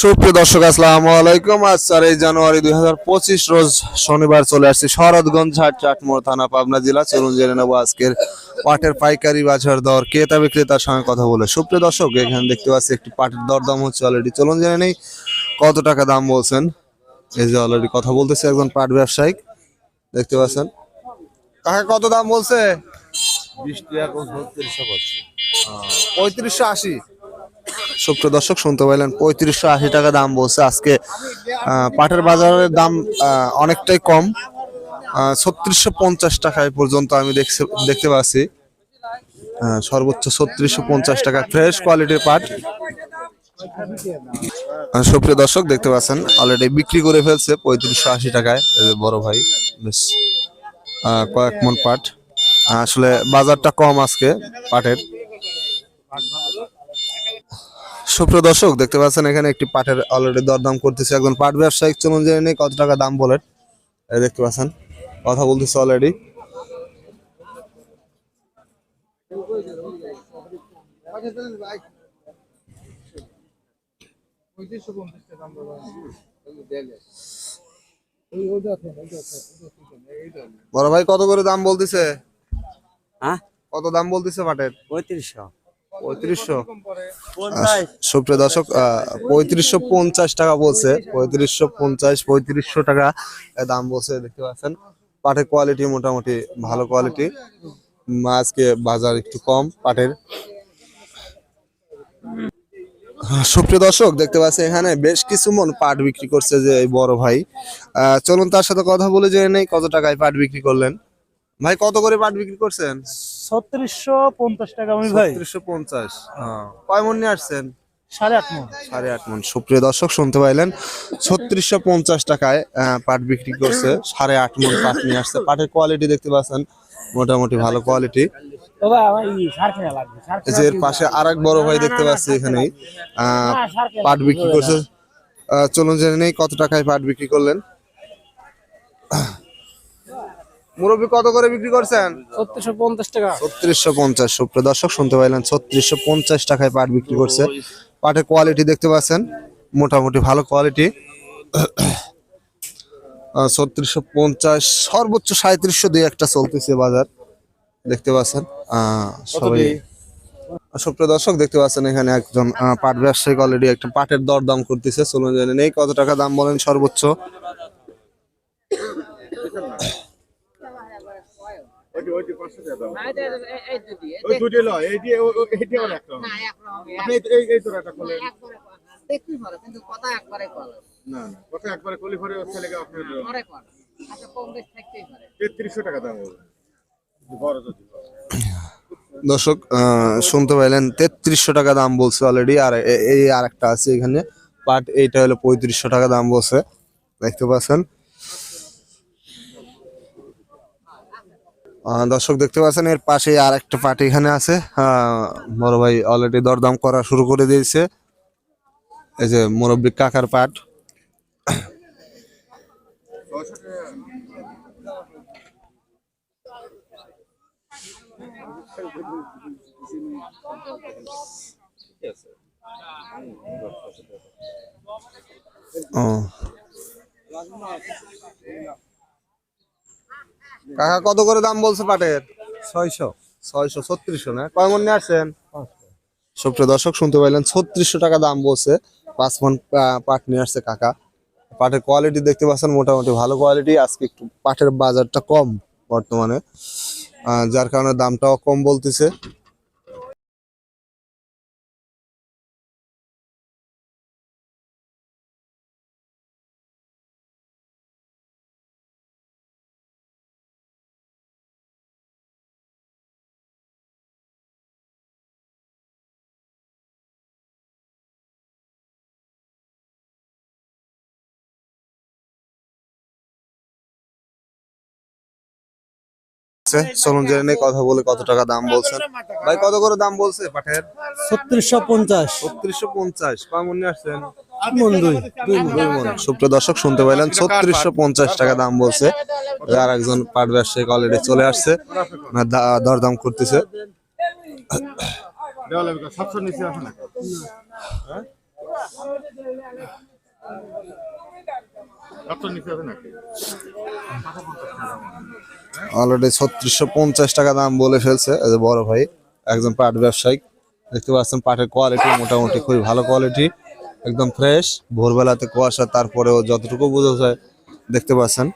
সুপ্রিয় দর্শক আসসালামু আলাইকুম। আজ চারই জানুয়ারি দুই হাজার পঁচিশ রোজ শনিবার চলে আসছি শরৎগঞ্জ হাট চাটমোড় থানা পাবনা জেলা। চলুন জেনে নেব আজকের পাটের পাইকারি বাজার দর। ক্রেতা বিক্রেতার সঙ্গে কথা বলে। সুপ্রিয় দর্শক এখানে দেখতে পাচ্ছি একটি পাটের দর দাম হচ্ছে অলরেডি চলুন জেনে নেই কত টাকা দাম বলছেন। এই যে অলরেডি কথা বলতেছে একজন পাট ব্যবসায়িক। দেখতে পাচ্ছেন। কাকা কত দাম বলছে? এখন ছত্রিশশো পঁয়ত্রিশশো আশি। সুপ্রিয় দর্শক, শুনতে পাইলেন পঁয়ত্রিশশো আশি টাকা দাম বলছে। আজকে পাটের বাজারের দাম অনেকটাই কম। ছত্রিশশো পঞ্চাশ টাকায় পর্যন্ত আমি দেখতে পাচ্ছি। সর্বোচ্চ ছত্রিশশো পঞ্চাশ টাকা। ফ্রেশ কোয়ালিটির পাট। সুপ্রিয় দর্শক, দেখতে পাচ্ছেন অলরেডি বিক্রি করে ফেলছে পঁয়ত্রিশশো আশি টাকায়। বড় ভাই, বেশ কয়েক মন পাট। আসলে বাজারটা কম আজকে পাটের। সুপ্রিয় দর্শক দেখতে পাচ্ছেন এখানে একটি পাটের অলরেডি দরদাম করতেছে একজন পাট ব্যবসায়িক। চলুন জেনে নেই কত টাকা দাম বলেন। দেখতে পাচ্ছেন কথা বলতেছে অলরেডি বড় ভাই কত করে দাম বলতেছে? হ্যাঁ? কত দাম বলতেছে পাটের? পঁয়ত্রিশশো। পঁয়ত্রিশশো। সুপ্রিয় দর্শক পঁয়ত্রিশশো পঞ্চাশ টাকা বলছে। পঁয়ত্রিশশো পঞ্চাশ পঁয়ত্রিশশো টাকা দাম বলছে দেখতে পাচ্ছেন। পাটের কোয়ালিটি মোটামুটি ভালো কোয়ালিটি আজকে বাজার একটু কম পাটের। সুপ্রিয় দর্শক দেখতে পাচ্ছি এখানে বেশ কিছু মন পাট বিক্রি করছে যে এই বড় ভাই। আহ, চলুন তার সাথে কথা বলে জেনে নেই কত টাকায় পাট বিক্রি করলেন। ভাই কত করে পাট বিক্রি করছেন? ছত্রিশশো পঞ্চাশ টাকা আমি ভাই। ছত্রিশশো পঞ্চাশ কয় মন নিয়ে আসছেন? সাড়ে আট মন। সাড়ে আট মন। সুপ্রিয় দর্শক শুনতে পাইলেন ছত্রিশশো পঞ্চাশ টাকায় পাট বিক্রি করছে। সাড়ে আট মন পাট নিয়ে আসছে। পাটের কোয়ালিটি দেখতে পাচ্ছেন মোটামুটি ভালো কোয়ালিটি যে এর পাশে আর এক বড় ভাই দেখতে পাচ্ছি এখানেই। আহ, পাট বিক্রি করছে। চলুন জেনে নেই কত টাকায় পাট বিক্রি করলেন। মুরব্বী কত করে বিক্রি করছেন? ছত্রিশশো পঞ্চাশ টাকা। ছত্রিশশো পঞ্চাশ সুপ্রিয় দর্শক শুনতে পাইলেন ছত্রিশশো পঞ্চাশ টাকায় পাট বিক্রি করছে। পাটের কোয়ালিটি দেখতে পাচ্ছেন মোটামুটি ভালো কোয়ালিটি ছত্রিশশো পঞ্চাশ সর্বোচ্চ সাঁত্রিশশো দুই একটা চলতেছে বাজার দেখতে পাচ্ছেন। আহ, সবাই সুপ্রিয় দর্শক দেখতে পাচ্ছেন এখানে একজন পাট ব্যবসায়িক অলরেডি একটা পাটের দর দাম করতেছে। চলুন জেনে নেই কত টাকা দাম বলেন সর্বোচ্চ। ওই দুটি লয় এইটি ও- ও- এইটি আমার একটা আপনি এই- এই এই তোর একটা খোলেন দেখতেই পারো কিন্তু কথা একবারে কল না না কত একবারে কলি ভরে হচ্ছে লেগে আপনার পরে কল আচ্ছা কম বেশ থাকতেই পারে। তেত্রিশশো টাকা দাম হবে। বড় যদি দর্শক আহ, শুনতে পাইলেন তেত্রিশশো টাকা দাম বলছে অলরেডি আর এই আর একটা আছে এখানে পাট এইটা হলো পঁয়ত্রিশশো টাকা দাম বলছে। দেখতে পাচ্ছেন? দর্শক দেখতে পাচ্ছেন, এর পাশে আর একটা পাট এখানে আছে। বড় ভাই অলরেডি দরদাম করা শুরু করে দিয়েছে। এই যে মুরব্বী কাকার পাট। ও। কাকা কত করে দাম বলছে পাটের? ছয়শো। ছয়শো ছত্রিশশো না? কয় মন নিয়ে আসছেন? সুপ্রিয় দর্শক শুনতে পাইলেন ছত্রিশশো টাকা দাম বলছে। পাঁচ মন পাট নিয়ে আসছে কাকা। পাটের কোয়ালিটি দেখতে পাচ্ছেন মোটামুটি ভালো কোয়ালিটি আজকে একটু পাটের বাজারটা কম বর্তমানে। যার কারণে দামটাও কম বলতেছে। চলুন জেনে নেই কথা বলে কত টাকা দাম বলছেন? ভাই কত করে দাম বলছে পাটের ছত্রিশশো পঞ্চাশ। ছত্রিশশো পঞ্চাশ মন আসছেন। মন। সুপ্রিয় দর্শক শুনতে পাইলেন ছত্রিশশো পঞ্চাশ টাকা দাম বলছে। আর একজন পাট ব্যবসায়িক অলরেডি চলে আসছে। দরদাম করতেছে। নিচে আসে না এত নিচে আছে নাকি অলরেডি ছত্রিশশো পঞ্চাশ টাকা দাম বলে ফেলছে যে বড় ভাই, একজন পাট ব্যবসায়িক দেখতে পাচ্ছেন পাটের কোয়ালিটি মোটামুটি খুবই ভালো কোয়ালিটি একদম ফ্রেশ ভোরবেলাতে কুয়াশা, তারপরেও যতটুকু বোঝা যায়, দেখতে পাচ্ছেন।